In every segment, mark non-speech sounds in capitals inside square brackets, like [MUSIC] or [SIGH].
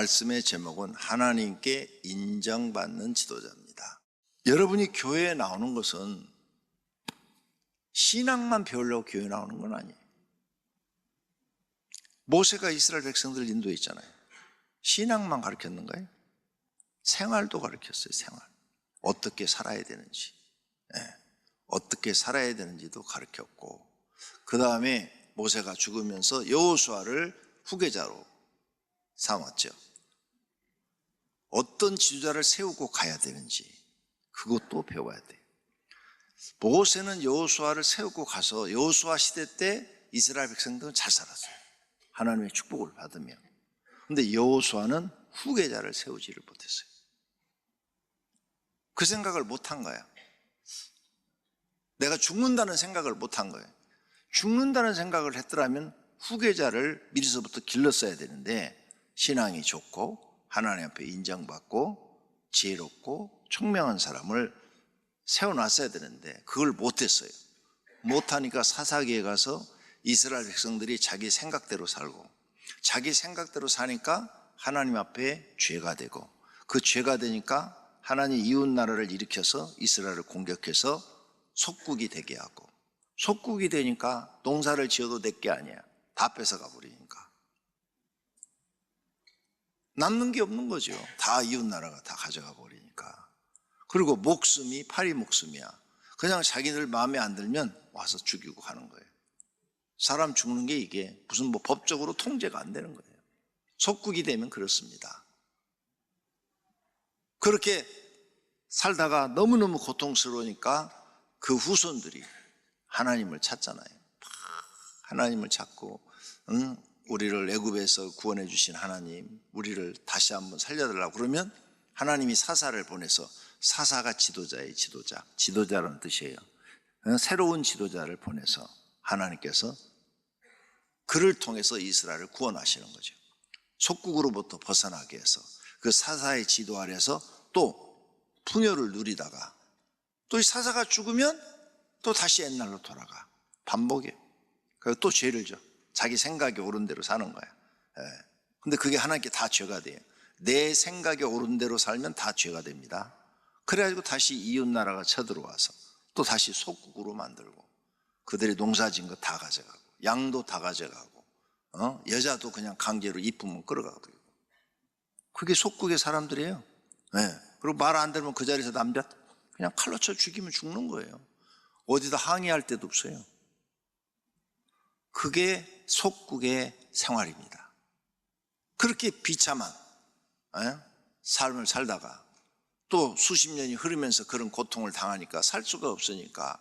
말씀의 제목은 하나님께 인정받는 지도자입니다. 여러분이 교회에 나오는 것은 신앙만 배우려고 교회에 나오는 건 아니에요. 모세가 이스라엘 백성들을 인도했잖아요. 신앙만 가르쳤는가요? 생활도 가르쳤어요, 생활. 어떻게 살아야 되는지. 예, 어떻게 살아야 되는지도 가르쳤고, 그 다음에 모세가 죽으면서 여호수아를 후계자로 삼았죠. 어떤 지도자를 세우고 가야 되는지 그것도 배워야 돼요. 모세는 여호수아를 세우고 가서 여호수아 시대 때 이스라엘 백성들은 잘 살았어요. 하나님의 축복을 받으며. 근데 여호수아는 후계자를 세우지를 못했어요. 그 생각을 못한 거야. 내가 죽는다는 생각을 못한 거예요. 죽는다는 생각을 했더라면 후계자를 미리서부터 길렀어야 되는데 신앙이 좋고 하나님 앞에 인정받고 지혜롭고 총명한 사람을 세워놨어야 되는데 그걸 못했어요. 못하니까 사사기에 가서 이스라엘 백성들이 자기 생각대로 살고 자기 생각대로 사니까 하나님 앞에 죄가 되고 그 죄가 되니까 하나님 이웃 나라를 일으켜서 이스라엘을 공격해서 속국이 되게 하고 속국이 되니까 농사를 지어도 될 게 아니야. 다 뺏어가 버리니까. 남는 게 없는 거죠. 다 이웃 나라가 다 가져가 버리니까. 그리고 목숨이 파리 목숨이야. 그냥 자기들 마음에 안 들면 와서 죽이고 가는 거예요. 사람 죽는 게 이게 무슨 뭐 법적으로 통제가 안 되는 거예요. 속국이 되면 그렇습니다. 그렇게 살다가 너무너무 고통스러우니까 그 후손들이 하나님을 찾잖아요. 하나님을 찾고 응? 우리를 애굽에서 구원해 주신 하나님, 우리를 다시 한번 살려달라고 그러면 하나님이 사사를 보내서 사사가 지도자의 지도자, 지도자라는 뜻이에요. 응? 새로운 지도자를 보내서 하나님께서 그를 통해서 이스라엘을 구원하시는 거죠. 속국으로부터 벗어나게 해서 그 사사의 지도 아래서 또 풍요를 누리다가 또 이 사사가 죽으면 또 다시 옛날로 돌아가. 반복이에요. 그리고 또 죄를 져. 자기 생각이 옳은 대로 사는 거야. 예. 근데 그게 하나님께 다 죄가 돼요. 내 생각이 옳은 대로 살면 다 죄가 됩니다. 그래가지고 다시 이웃 나라가 쳐들어와서 또 다시 속국으로 만들고 그들이 농사진 거 다 가져가고 양도 다 가져가고 어? 여자도 그냥 강제로 이쁘면 끌어가고 그게 속국의 사람들이에요. 예. 그리고 말 안 들으면 그 자리에서 남자 그냥 칼로 쳐 죽이면 죽는 거예요. 어디다 항의할 데도 없어요. 그게 속국의 생활입니다. 그렇게 비참한 에? 삶을 살다가 또 수십 년이 흐르면서 그런 고통을 당하니까 살 수가 없으니까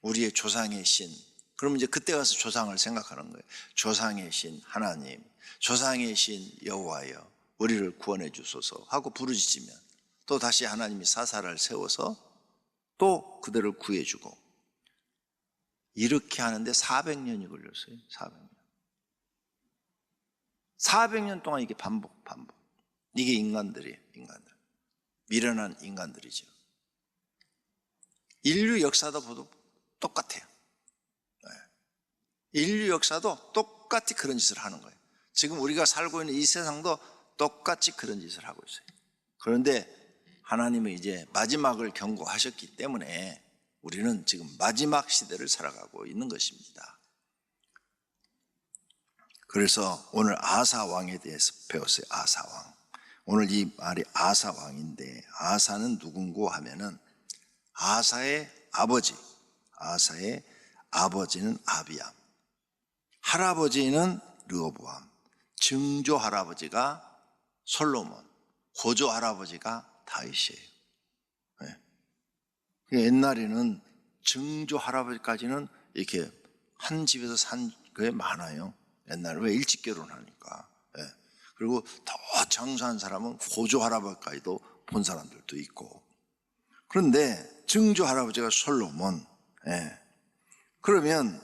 우리의 조상의 신, 그럼 이제 그때 가서 조상을 생각하는 거예요. 조상의 신 하나님, 조상의 신 여호와여, 우리를 구원해 주소서 하고 부르짖으면 또 다시 하나님이 사사를 세워서 또 그들을 구해주고 이렇게 하는데 400년이 걸렸어요. 400년. 400년 동안 이게 반복, 반복. 이게 인간들이에요, 인간들. 미련한 인간들이죠. 인류 역사도 보도 똑같아요. 네. 인류 역사도 똑같이 그런 짓을 하는 거예요. 지금 우리가 살고 있는 이 세상도 똑같이 그런 짓을 하고 있어요. 그런데 하나님은 이제 마지막을 경고하셨기 때문에 우리는 지금 마지막 시대를 살아가고 있는 것입니다. 그래서 오늘 아사 왕에 대해서 배웠어요. 아사 왕. 오늘 이 말이 아사 왕인데 아사는 누군고 하면은 아사의 아버지, 아사의 아버지는 아비암, 할아버지는 르호보암, 증조 할아버지가 솔로몬, 고조 할아버지가 다윗이에요. 네. 옛날에는 증조 할아버지까지는 이렇게 한 집에서 산게 많아요. 옛날에 왜 일찍 결혼하니까. 네. 그리고 더 장수한 사람은 고조 할아버지까지도 본 사람들도 있고. 그런데 증조 할아버지가 솔로몬. 네. 그러면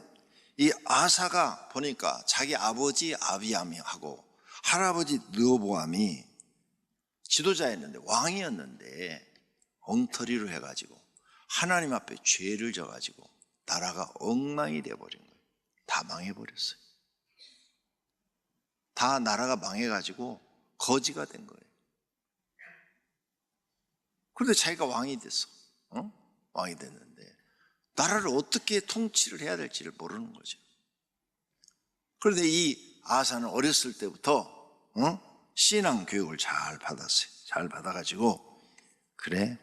이 아사가 보니까 자기 아버지 아비암이하고 할아버지 느오보암이 지도자였는데 왕이었는데 엉터리로 해가지고 하나님 앞에 죄를 져가지고 나라가 엉망이 돼버린 거예요. 다 망해버렸어요. 다 나라가 망해가지고 거지가 된 거예요. 그런데 자기가 왕이 됐어. 어? 왕이 됐는데 나라를 어떻게 통치를 해야 될지를 모르는 거죠. 그런데 이 아사는 어렸을 때부터 어? 신앙 교육을 잘 받았어요. 잘 받아가지고 그래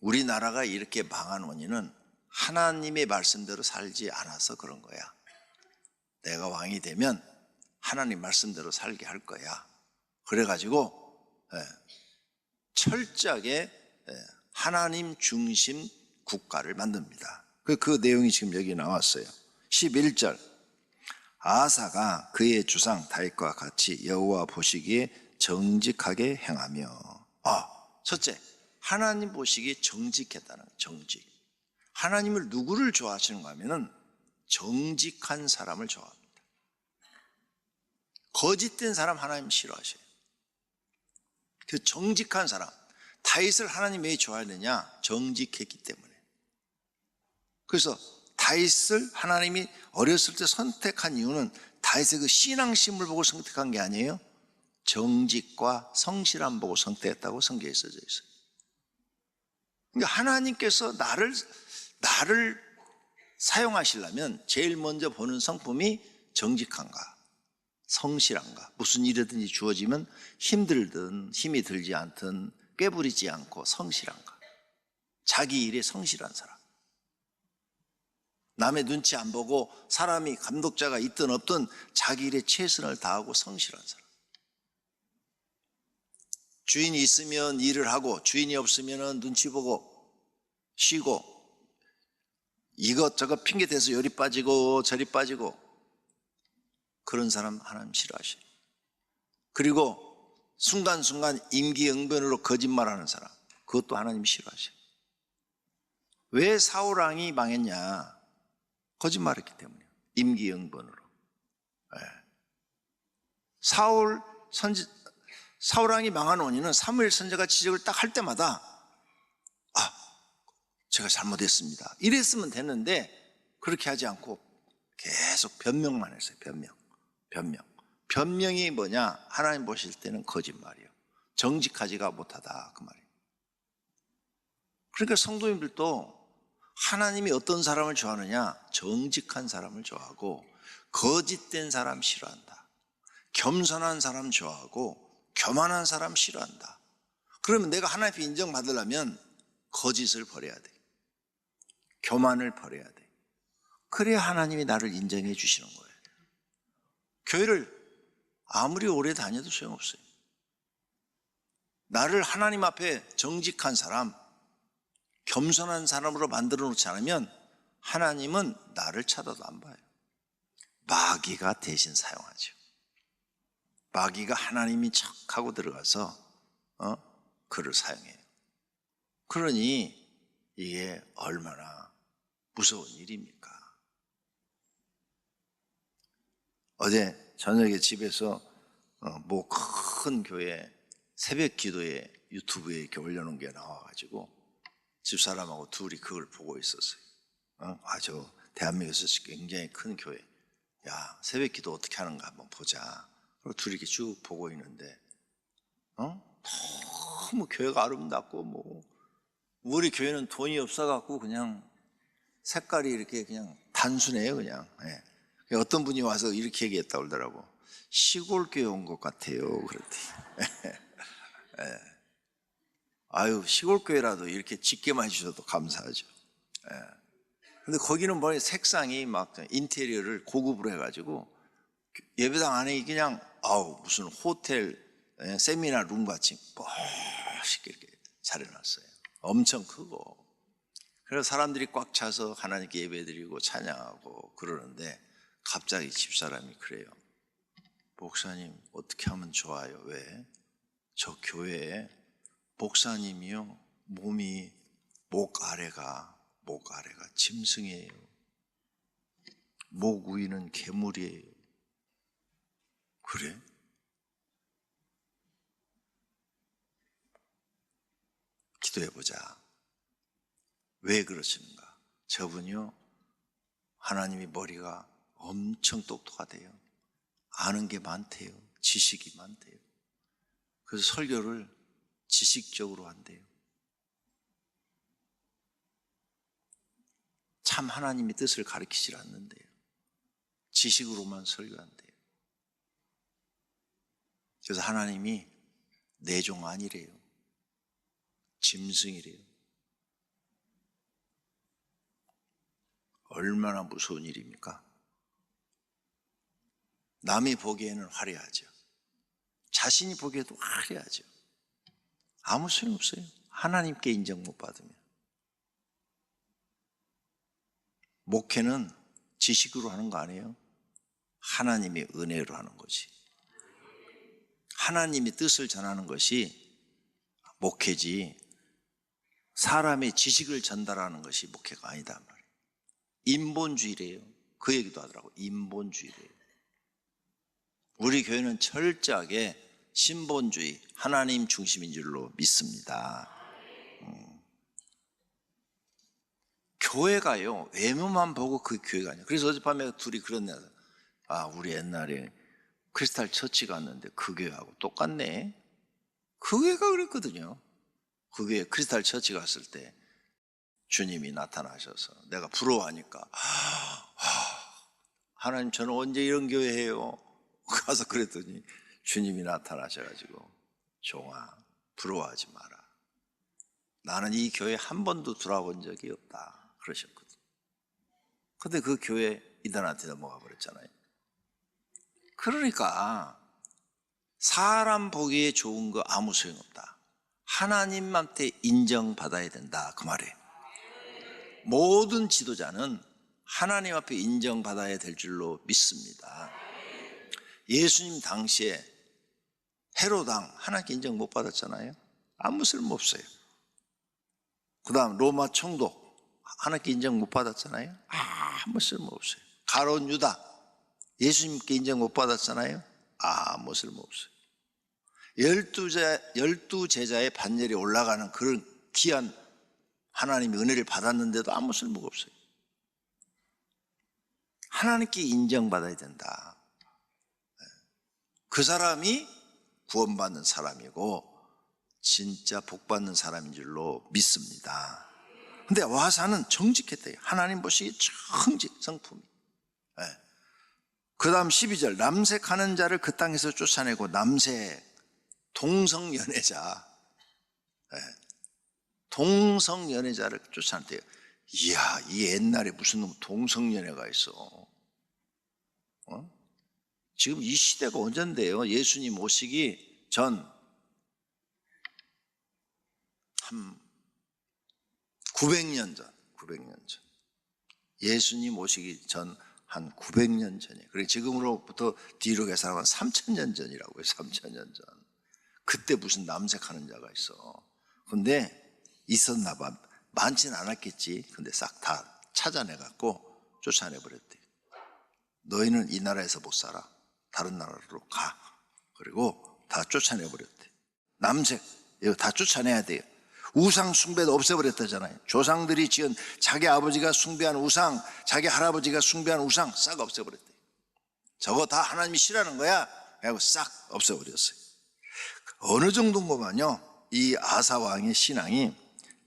우리나라가 이렇게 망한 원인은 하나님의 말씀대로 살지 않아서 그런 거야. 내가 왕이 되면 하나님 말씀대로 살게 할 거야. 그래가지고 예, 철저하게 예, 하나님 중심 국가를 만듭니다. 그, 그 내용이 지금 여기 나왔어요. 11절 아사가 그의 주상 다윗과 같이 여호와 보시기에 정직하게 행하며 아 첫째 하나님 보시기에 정직했다는. 정직 하나님을 누구를 좋아하시는가 하면은 정직한 사람을 좋아합니다. 거짓된 사람 하나님 싫어하셔요. 그 정직한 사람 다윗을 하나님 왜 좋아하느냐? 정직했기 때문에. 그래서 다윗을 하나님이 어렸을 때 선택한 이유는 다윗의 그 신앙심을 보고 선택한 게 아니에요. 정직과 성실함 보고 선택했다고 성경에 써져 있어요. 그러니까 하나님께서 나를 나를 사용하시려면 제일 먼저 보는 성품이 정직한가 성실한가 무슨 일이든지 주어지면 힘들든 힘이 들지 않든 꾀부리지 않고 성실한가 자기 일에 성실한 사람. 남의 눈치 안 보고 사람이 감독자가 있든 없든 자기 일에 최선을 다하고 성실한 사람. 주인이 있으면 일을 하고 주인이 없으면 눈치 보고 쉬고 이것저것 핑계 대서 열이 빠지고 저리 빠지고 그런 사람 하나님 싫어하셔요. 그리고 순간순간 임기응변으로 거짓말하는 사람 그것도 하나님 싫어하셔요. 왜 사울 왕이 망했냐? 거짓말했기 때문이에요. 임기응변으로. 예. 사울 선지 사울 왕이 망한 원인은 사무엘 선지가 지적을 딱 할 때마다 아 제가 잘못했습니다. 이랬으면 됐는데 그렇게 하지 않고 계속 변명만 했어요. 변명. 변명. 변명이 뭐냐? 하나님 보실 때는 거짓말이에요. 정직하지가 못하다 그 말이에요. 그러니까 성도님들도 하나님이 어떤 사람을 좋아하느냐? 정직한 사람을 좋아하고 거짓된 사람 싫어한다. 겸손한 사람 좋아하고 교만한 사람 싫어한다. 그러면 내가 하나님 앞에 인정받으려면 거짓을 버려야 돼. 교만을 버려야 돼. 그래야 하나님이 나를 인정해 주시는 거예요. 교회를 아무리 오래 다녀도 소용없어요. 나를 하나님 앞에 정직한 사람, 겸손한 사람으로 만들어 놓지 않으면 하나님은 나를 찾아도 안 봐요. 마귀가 대신 사용하죠. 마귀가 하나님이 척하고 들어가서 어? 그를 사용해요. 그러니 이게 얼마나 무서운 일입니까? 어제 저녁에 집에서 어, 뭐큰 교회 새벽 기도에 유튜브에 이렇게 올려놓은 게 나와가지고 집사람하고 둘이 그걸 보고 있었어요. 어? 아, 저 대한민국에서 굉장히 큰 교회. 야, 새벽 기도 어떻게 하는가 한번 보자. 그리고 둘이 이렇게 쭉 보고 있는데, 어? 너무 교회가 아름답고, 뭐, 우리 교회는 돈이 없어갖고 그냥 색깔이 이렇게 그냥 단순해요, 그냥. 예. 어떤 분이 와서 이렇게 얘기했다 그러더라고. 시골 교회 온 것 같아요. 그랬더니. [LAUGHS] 예. 아유, 시골 교회라도 이렇게 짓게만 해주셔도 감사하죠. 예. 근데 거기는 뭐 색상이 막 인테리어를 고급으로 해가지고 예배당 안에 그냥 아우 무슨 호텔 예, 세미나 룸 같이 멋있게 이렇게 차려놨어요. 엄청 크고. 그래서 사람들이 꽉 차서 하나님께 예배드리고 찬양하고 그러는데 갑자기 집사람이 그래요. 목사님 어떻게 하면 좋아요? 왜? 저 교회에 목사님이요 몸이 목 아래가 목 아래가 짐승이에요. 목 위는 괴물이에요. 그래? 기도해 보자. 왜 그러시는가? 저분이요 하나님이 머리가 엄청 똑똑하대요. 아는 게 많대요. 지식이 많대요. 그래서 설교를 지식적으로 한대요. 참 하나님의 뜻을 가르치질 않는데요. 지식으로만 설교한대요. 그래서 하나님이 내 종 아니래요. 짐승이래요. 얼마나 무서운 일입니까? 남이 보기에는 화려하죠. 자신이 보기에도 화려하죠. 아무 소용 없어요. 하나님께 인정 못 받으면. 목회는 지식으로 하는 거 아니에요? 하나님의 은혜로 하는 거지. 하나님의 뜻을 전하는 것이 목회지 사람의 지식을 전달하는 것이 목회가 아니다 말이에요. 인본주의래요. 그 얘기도 하더라고. 인본주의래요. 우리 교회는 철저하게 신본주의, 하나님 중심인 줄로 믿습니다. 음. 교회가요, 외모만 보고 그 교회가 아니에요. 그래서 어젯밤에 둘이 그랬네. 아, 우리 옛날에 크리스탈 처치 갔는데 그 교회하고 똑같네. 그 교회가 그랬거든요. 그 교회 크리스탈 처치 갔을 때 주님이 나타나셔서 내가 부러워하니까 아, 하나님 저는 언제 이런 교회 해요? 가서 그랬더니 주님이 나타나셔가지고 종아 부러워하지 마라. 나는 이 교회 한 번도 들어본 적이 없다 그러셨거든. 근데 그 교회 이단한테 넘어가 버렸잖아요. 그러니까 사람 보기에 좋은 거 아무 소용없다. 하나님한테 인정받아야 된다 그 말이에요. 모든 지도자는 하나님 앞에 인정받아야 될 줄로 믿습니다. 예수님 당시에 헤로당 하나님께 인정 못 받았잖아요. 아무 쓸모 없어요. 그 다음 로마 총독 하나님께 인정 못 받았잖아요. 아무 쓸모 없어요. 가론 유다 예수님께 인정 못 받았잖아요. 아무 쓸모 없어요. 열두 제 열두 제자의 반열이 올라가는 그런 귀한 하나님의 은혜를 받았는데도 아무 쓸모가 없어요. 하나님께 인정받아야 된다. 그 사람이 구원받는 사람이고 진짜 복받는 사람인 줄로 믿습니다. 근데 와사는 정직했대요. 하나님 보시기에 정직, 성품이. 그 다음 12절 남색하는 자를 그 땅에서 쫓아내고 남색 동성연애자 예. 동성연애자를 쫓아낸대요 이야 이 옛날에 무슨 놈 동성연애가 있어 어? 지금 이 시대가 언젠데요 예수님 오시기 전 한 900년 전 900년 전 예수님 오시기 전 한 900년 전이에요. 그리고 지금으로부터 뒤로 계산하면 3000년 전이라고요. 3000년 전. 그때 무슨 남색하는 자가 있어. 근데 있었나 봐. 많지는 않았겠지. 근데 싹 다 찾아내 갖고 쫓아내 버렸대. 너희는 이 나라에서 못 살아. 다른 나라로 가. 그리고 다 쫓아내 버렸대. 남색 이거 다 쫓아내야 돼요. 우상 숭배도 없애버렸다잖아요. 조상들이 지은 자기 아버지가 숭배한 우상, 자기 할아버지가 숭배한 우상 싹 없애버렸대. 저거 다 하나님이 싫어하는 거야. 하고 싹 없애버렸어요. 어느 정도인가만요. 이 아사 왕의 신앙이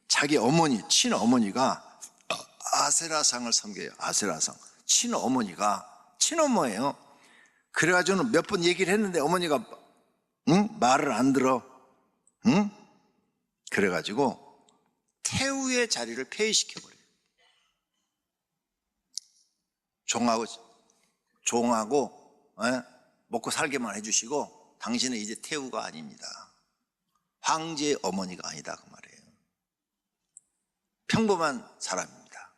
자기 어머니, 친어머니가 아세라상을 섬겨요. 아세라상. 친어머니가 친어머예요. 그래가지고는 몇 번 얘기를 했는데 어머니가 응? 말을 안 들어. 응? 그래가지고 태우의 자리를 폐위시켜버려요. 종하고, 종하고, 에? 먹고 살게만 해주시고, 당신은 이제 태우가 아닙니다. 황제의 어머니가 아니다. 그 말이에요. 평범한 사람입니다.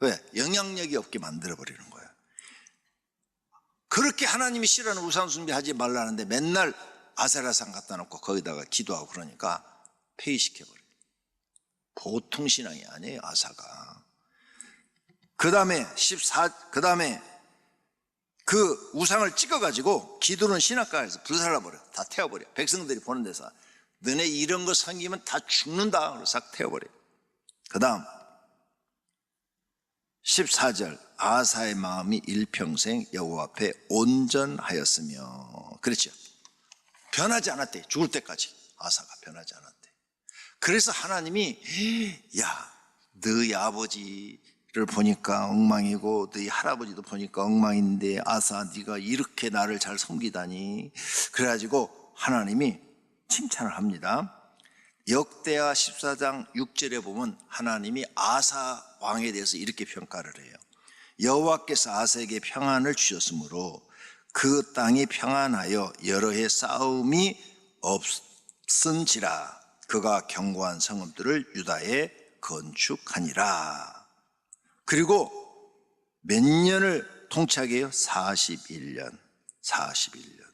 왜? 영향력이 없게 만들어버리는 거예요. 그렇게 하나님이 싫어하는 우상 숭배 하지 말라는데 맨날 아세라상 갖다 놓고 거기다가 기도하고 그러니까 폐위시켜버려요. 보통 신앙이 아니에요, 아사가. 그 다음에 14, 그 다음에 그 우상을 찍어가지고 기도는 신학가에서 불살라버려. 다 태워버려. 백성들이 보는 데서. 너네 이런 거 섬기면 다 죽는다. 싹 태워버려. 그 다음 14절 아사의 마음이 일평생 여호와 앞에 온전하였으며 그렇죠. 변하지 않았대. 죽을 때까지 아사가 변하지 않았대. 그래서 하나님이 야 너희 아버지를 보니까 엉망이고 너희 할아버지도 보니까 엉망인데 아사 네가 이렇게 나를 잘 섬기다니 그래 가지고 하나님이 칭찬을 합니다. 역대하 14장 6절에 보면 하나님이 아사 왕에 대해서 이렇게 평가를 해요. 여호와께서 아사에게 평안을 주셨으므로 그 땅이 평안하여 여러 해 싸움이 없은지라 그가 견고한 성읍들을 유다에 건축하니라. 그리고 몇 년을 통치하게 해요? 41년. 41년.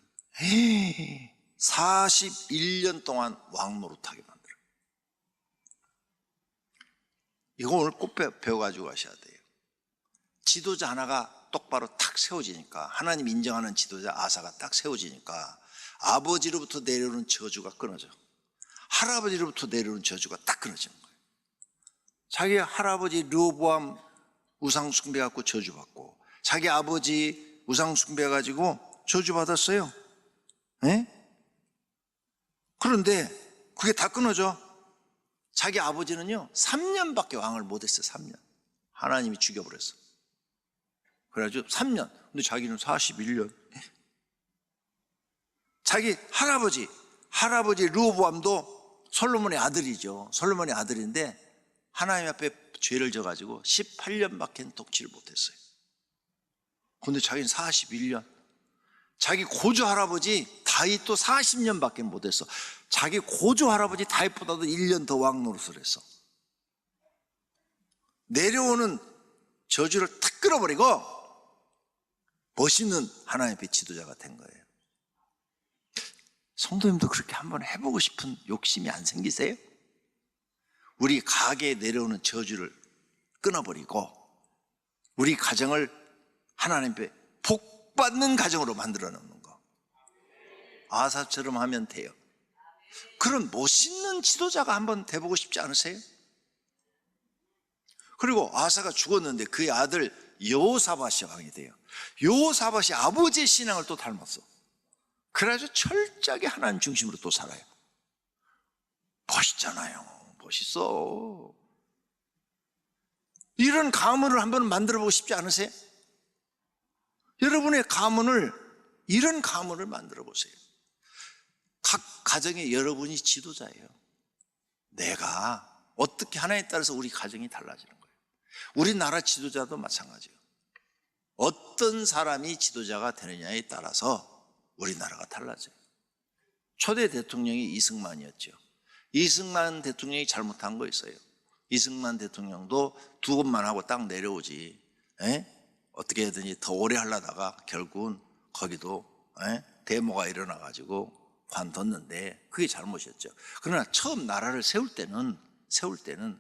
41년 동안 왕 노릇하게 만들어. 이거 오늘 꼭 배- 배워가지고 가셔야 돼요. 지도자 하나가 똑바로 탁 세워지니까 하나님 인정하는 지도자 아사가 딱 세워지니까 아버지로부터 내려오는 저주가 끊어져. 할아버지로부터 내려오는 저주가 딱 끊어지는 거예요. 자기 할아버지 르호보암 우상 숭배 갖고 저주 받고 자기 아버지 우상 숭배 가지고 저주 받았어요. 예? 그런데 그게 다 끊어져. 자기 아버지는요 3년밖에 왕을 못했어요. 3년. 하나님이 죽여버렸어. 그래가지고 3년. 근데 자기는 41년. 자기 할아버지, 할아버지 르호보암도 솔로몬의 아들이죠. 솔로몬의 아들인데 하나님 앞에 죄를 져가지고 18년밖에 통치를 못했어요. 근데 자기는 41년. 자기 고조 할아버지 다윗도 40년밖에 못했어. 자기 고조 할아버지 다윗보다도 1년 더 왕 노릇을 했어. 내려오는 저주를 탁 끌어버리고 멋있는 하나님 앞에 지도자가 된 거예요. 성도님도 그렇게 한번 해보고 싶은 욕심이 안 생기세요? 우리 가게에 내려오는 저주를 끊어버리고 우리 가정을 하나님 앞에 복 받는 가정으로 만들어 놓는 거. 아사처럼 하면 돼요. 그런 멋있는 지도자가 한번 돼보고 싶지 않으세요? 그리고 아사가 죽었는데 그의 아들 여호사밧이 왕이 돼요. 여호사밧이 아버지의 신앙을 또 닮았어. 그래가지고 철저하게 하나님 중심으로 또 살아요. 멋있잖아요. 멋있어. 이런 가문을 한번 만들어 보고 싶지 않으세요? 여러분의 가문을 이런 가문을 만들어 보세요. 각 가정에 여러분이 지도자예요. 내가 어떻게 하나에 따라서 우리 가정이 달라지는 거예요. 우리나라 지도자도 마찬가지예요. 어떤 사람이 지도자가 되느냐에 따라서 우리나라가 달라져요. 초대 대통령이 이승만이었죠. 이승만 대통령이 잘못한 거 있어요. 이승만 대통령도 두 번만 하고 딱 내려오지. 에? 어떻게 해든지 더 오래 하려다가 결국은 거기도 에? 데모가 일어나가지고 관뒀는데 그게 잘못이었죠. 그러나 처음 나라를 세울 때는 세울 때는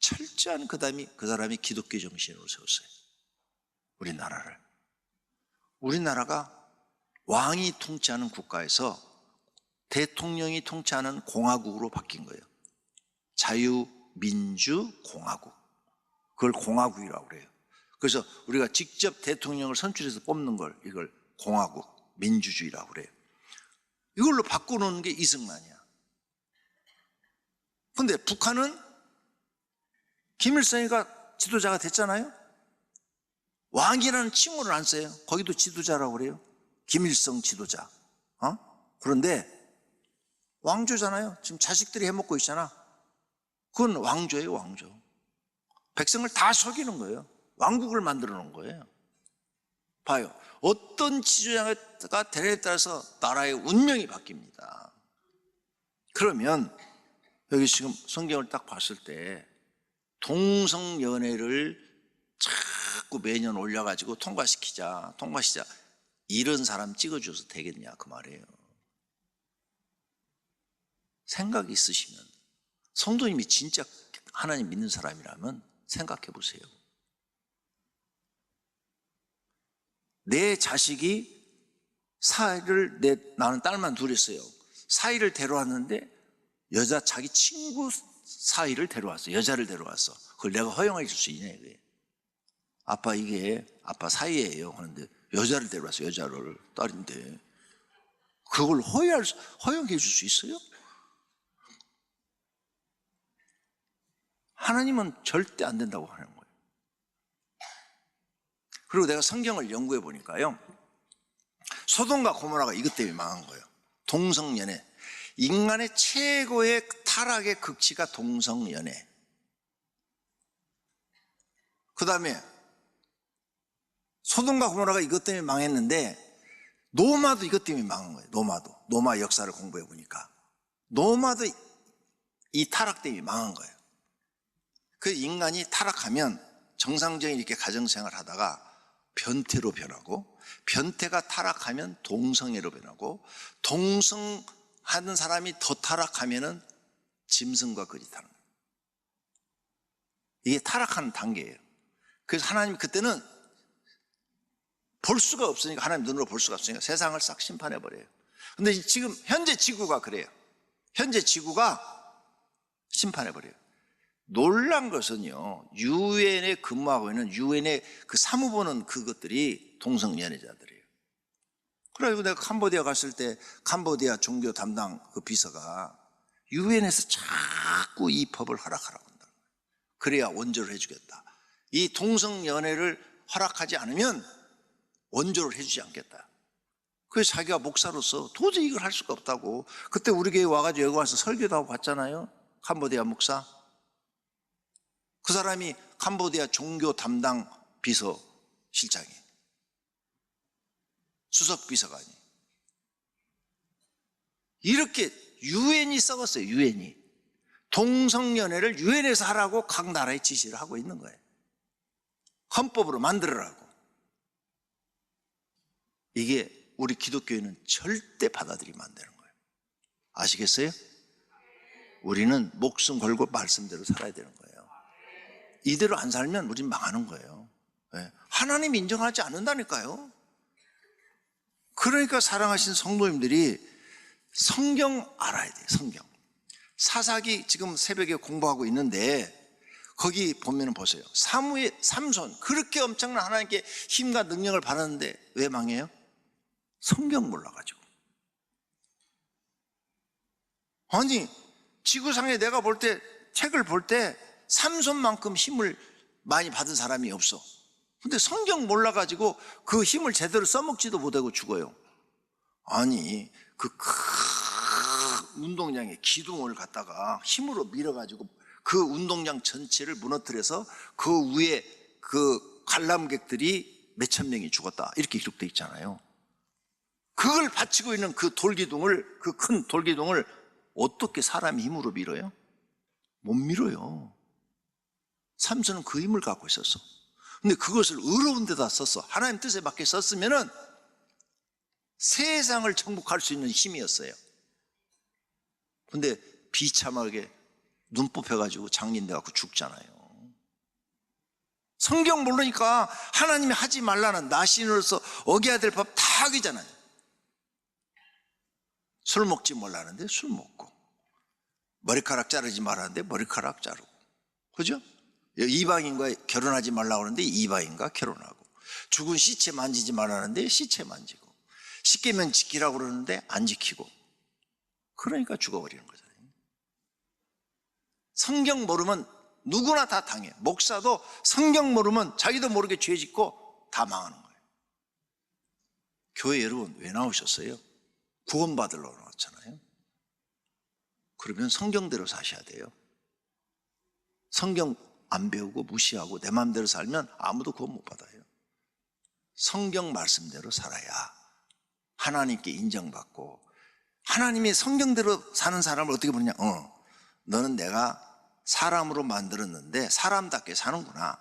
철저한 그 다음이 그 사람이 기독교 정신으로 세웠어요. 우리나라를. 우리나라가 왕이 통치하는 국가에서 대통령이 통치하는 공화국으로 바뀐 거예요. 자유민주공화국. 그걸 공화국이라고 그래요. 그래서 우리가 직접 대통령을 선출해서 뽑는 걸 이걸 공화국, 민주주의라고 그래요. 이걸로 바꾸는 게 이승만이야. 근데 북한은 김일성이가 지도자가 됐잖아요. 왕이라는 칭호를 안 써요. 거기도 지도자라고 그래요. 김일성 지도자. 어? 그런데 왕조잖아요. 지금 자식들이 해먹고 있잖아. 그건 왕조예요, 왕조. 백성을 다 속이는 거예요. 왕국을 만들어 놓은 거예요. 봐요. 어떤 지도자가 되느냐에 따라서 나라의 운명이 바뀝니다. 그러면 여기 지금 성경을 딱 봤을 때 동성연애를 자꾸 매년 올려가지고 통과시키자, 통과시키자. 이런 사람 찍어줘서 되겠냐, 그 말이에요. 생각이 있으시면, 성도님이 진짜 하나님 믿는 사람이라면 생각해 보세요. 내 자식이 사이를, 내, 나는 딸만 둘 있어요. 사이를 데려왔는데, 여자 자기 친구 사이를 데려왔어. 여자를 데려왔어. 그걸 내가 허용해 줄 수 있냐, 이게. 아빠 이게 아빠 사이예요 하는데 여자를 데려왔어 여자를 딸인데 그걸 허용할, 수- 허용해 줄 수 있어요? 하나님은 절대 안 된다고 하는 거예요. 그리고 내가 성경을 연구해 보니까요. 소돔과 고모라가 이것 때문에 망한 거예요. 동성연애. 인간의 최고의 타락의 극치가 동성연애. 그 다음에 소돔과 고모라가 이것 때문에 망했는데 노마도 이것 때문에 망한 거예요. 노마도. 노마 역사를 공부해 보니까. 노마도 이 타락 때문에 망한 거예요. 그 인간이 타락하면 정상적인 이렇게 가정생활 하다가 변태로 변하고 변태가 타락하면 동성애로 변하고 동성하는 사람이 더 타락하면은 짐승과 거짓하는 거예요. 이게 타락하는 단계예요. 그래서 하나님 그때는 볼 수가 없으니까 하나님 눈으로 볼 수가 없으니까 세상을 싹 심판해 버려요. 근데 지금 현재 지구가 그래요. 현재 지구가 심판해 버려요. 놀란 것은요, 유엔에 근무하고 있는 유엔의 그 사무보는 그것들이 동성연애자들이에요. 그래가지고 내가 캄보디아 갔을 때 캄보디아 종교 담당 그 비서가 유엔에서 자꾸 이 법을 허락하라고 한다. 그래야 원조를 해주겠다. 이 동성연애를 허락하지 않으면 원조를 해주지 않겠다. 그래서 자기가 목사로서 도저히 이걸 할 수가 없다고. 그때 우리 교회 와가지고 여기 와서 설교도 하고 갔잖아요. 캄보디아 목사. 그 사람이 캄보디아 종교 담당 비서 실장이 수석 비서관이 이렇게 유엔이 썩었어요 유엔이 동성연애를 유엔에서 하라고 각 나라에 지시를 하고 있는 거예요 헌법으로 만들으라고 이게 우리 기독교회는 절대 받아들이면 안 되는 거예요 아시겠어요? 우리는 목숨 걸고 말씀대로 살아야 되는 거예요 이대로 안 살면 우린 망하는 거예요. 예. 하나님 인정하지 않는다니까요. 그러니까 사랑하신 성도님들이 성경 알아야 돼요. 성경. 사사기 지금 새벽에 공부하고 있는데 거기 보면 보세요. 사무의 삼손 그렇게 엄청난 하나님께 힘과 능력을 받았는데 왜 망해요? 성경 몰라가지고. 아니 지구상에 내가 볼 때 책을 볼 때 삼손만큼 힘을 많이 받은 사람이 없어. 근데 성경 몰라가지고 그 힘을 제대로 써먹지도 못하고 죽어요. 아니, 그 큰 운동장에 기둥을 갖다가 힘으로 밀어가지고 그 운동장 전체를 무너뜨려서 그 위에 그 관람객들이 몇천 명이 죽었다. 이렇게 기록되어 있잖아요. 그걸 받치고 있는 그 돌기둥을, 그 큰 돌기둥을 어떻게 사람이 힘으로 밀어요? 못 밀어요. 삼손은 그 힘을 갖고 있었어. 근데 그것을 의로운 데다 썼어. 하나님 뜻에 맞게 썼으면은 세상을 정복할 수 있는 힘이었어요. 근데 비참하게 눈 뽑혀가지고 장린돼 갖고 죽잖아요. 성경 모르니까 하나님이 하지 말라는 나신으로서 어겨야 될 법 다 어기잖아요. 술 먹지 말라는데 술 먹고. 머리카락 자르지 말라는데 머리카락 자르고. 그죠? 이방인과 결혼하지 말라고 하는데 이방인과 결혼하고. 죽은 시체 만지지 말라는데 시체 만지고. 십계명 지키라고 그러는데 안 지키고. 그러니까 죽어버리는 거잖아요 성경 모르면 누구나 다 당해. 목사도 성경 모르면 자기도 모르게 죄 짓고 다 망하는 거예요. 교회 여러분 왜 나오셨어요? 구원받으러 나왔잖아요 그러면 성경대로 사셔야 돼요 성경 안 배우고 무시하고 내 마음대로 살면 아무도 구원 못 받아요. 성경 말씀대로 살아야 하나님께 인정받고 하나님이 성경대로 사는 사람을 어떻게 보느냐? 어, 너는 내가 사람으로 만들었는데 사람답게 사는구나.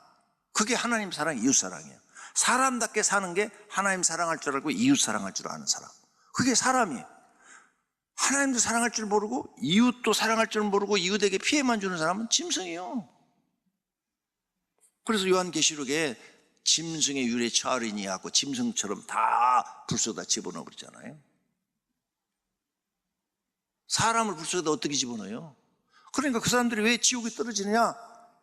그게 하나님 사랑, 이웃 사랑이에요. 사람답게 사는 게 하나님 사랑할 줄 알고 이웃 사랑할 줄 아는 사람. 그게 사람이에요. 하나님도 사랑할 줄 모르고 이웃도 사랑할 줄 모르고 이웃에게 피해만 주는 사람은 짐승이에요. 그래서 요한계시록에 짐승의 유래 처하리니 하고 짐승처럼 다 불속에다 집어넣어 버리잖아요. 사람을 불속에다 어떻게 집어넣어요? 그러니까 그 사람들이 왜 지옥에 떨어지느냐?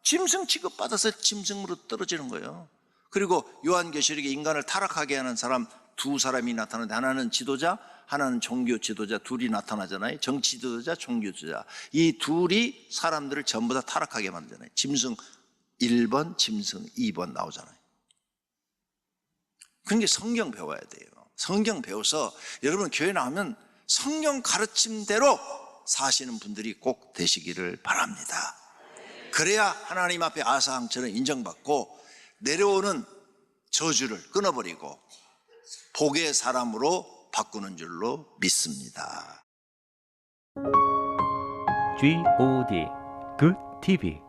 짐승 취급받아서 짐승으로 떨어지는 거예요. 그리고 요한계시록에 인간을 타락하게 하는 사람 두 사람이 나타나는데 하나는 지도자, 하나는 종교 지도자 둘이 나타나잖아요. 정치 지도자, 종교 지도자. 이 둘이 사람들을 전부 다 타락하게 만들잖아요. 짐승 1번, 짐승 2번 나오잖아요. 그러니까 성경 배워야 돼요. 성경 배워서 여러분 교회 나오면 성경 가르침대로 사시는 분들이 꼭 되시기를 바랍니다. 그래야 하나님 앞에 아사항처럼 인정받고 내려오는 저주를 끊어버리고 복의 사람으로 바꾸는 줄로 믿습니다. G O D Good TV